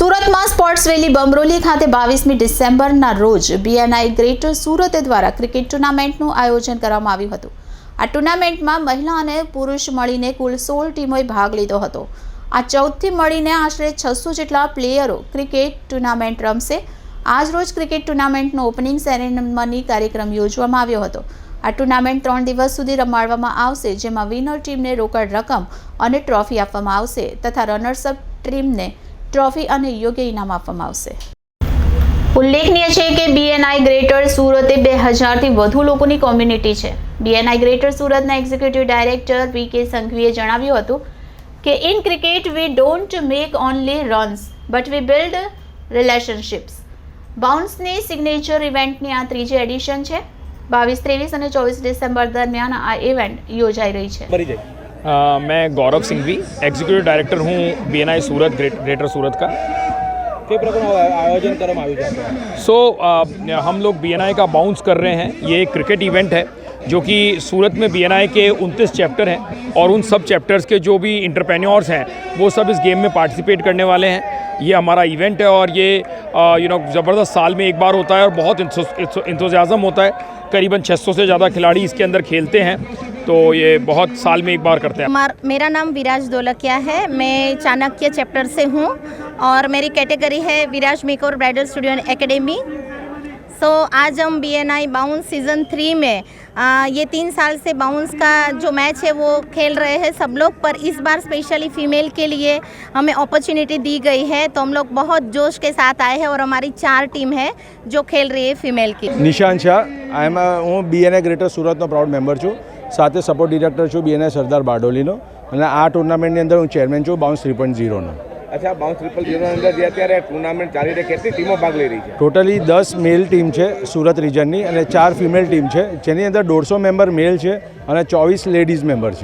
સુરતમાં sports rally Bamroli ખાતે બાવીસમી ડિસેમ્બરના રોજ બીએનઆઈ ગ્રેટર સુરત દ્વારા ક્રિકેટ ટુર્નામેન્ટનું આયોજન કરવામાં આવ્યું હતું. આ ટુર્નામેન્ટમાં મહિલા અને પુરુષ મળીને કુલ સોળ ટીમોએ ભાગ લીધો હતો. આ ચૌદથી મળીને આશરે છસો જેટલા પ્લેયરો ક્રિકેટ ટુર્નામેન્ટ રમશે. આજરોજ ક્રિકેટ ટુર્નામેન્ટનો ઓપનિંગ સેરેમની કાર્યક્રમ યોજવામાં આવ્યો હતો. આ ટુર્નામેન્ટ ત્રણ દિવસ સુધી રમાડવામાં આવશે, જેમાં વિનર ટીમને રોકડ રકમ અને ટ્રોફી આપવામાં આવશે તથા રનર્સઅપ ટીમને ટ્રોફી અને યોગ્ય ઇનામ આપવામાં આવશે. ઉલ્લેખનીય છે કે બીએનઆઈ ગ્રેટર સુરત બે હજારથી વધુ લોકોની કોમ્યુનિટી છે. બીએનઆઈ ગ્રેટર સુરતના એક્ઝિક્યુટિવ ડાયરેક્ટર વી કે સંઘવીએ જણાવ્યું હતું કે in cricket we don't make only runs but we build relationships બાઉન્સની signature ઇવેન્ટની આ ત્રીજી એડિશન છે. બાવીસ ત્રેવીસ અને ચોવીસ ડિસેમ્બર દરમિયાન આ ઇવેન્ટ યોજાઈ રહી છે. आ, मैं गौरव सिंघवी एग्जीक्यूटिव डायरेक्टर हूँ BNI Surat great, greater Surat का। सो so, हम लोग बीएनआई का बाउंस कर रहे हैं। ये एक क्रिकेट इवेंट है जो कि सूरत में बीएनआई के 29 चैप्टर हैं और उन सब चैप्टर्स के जो भी इंटरप्रेन्योर्स हैं वो सब इस गेम में पार्टिसिपेट करने वाले हैं। ये हमारा इवेंट है और ये यू नो ज़बरदस्त साल में एक बार होता है और बहुत इंतज़ाजम होता है। करीबन 600 से ज़्यादा खिलाड़ी इसके अंदर खेलते हैं। तो ये बहुत साल में एक बार करते हैं मेरा नाम विराज दोलकिया है। मैं चाणक्य चैप्टर से हूँ और मेरी कैटेगरी है Viraj makeover bridal studio academy. So so, आज हम B N I bounce season three में आ, ये तीन साल से बाउंस का जो मैच है वो खेल रहे हैं सब लोग पर इस बार स्पेशली फीमेल के लिए हमें अपॉर्चुनिटी दी गई है। तो हम लोग बहुत जोश के साथ आए हैं और हमारी चार टीम है जो खेल रही है फीमेल की। निशान शाह आई एम हूँ B N I greater Surat में प्राउड मेंबर छूँ। સાથે સપોર્ટ ડિરેક્ટર છું બીએનએ સરદાર બારડોલીનો. અને આ ટુર્નામેન્ટની અંદર હું ચેરમેન છું બાઉન્સ થ્રી પોઈન્ટ ઝીરોનો અચ્છા બાઉન્સ ટ્રિપલ ઝીરોની અંદર જે અત્યારે ટુર્નામેન્ટ ચાલી રહી કેટલી ટીમો ભાગ લઈ રહી છે? ટોટલી દસ મેલ ટીમ છે સુરત રિજનની અને ચાર ફિમેલ ટીમ છે જેની અંદર દોઢસો મેમ્બર મેલ છે અને ચોવીસ લેડીઝ મેમ્બર છે.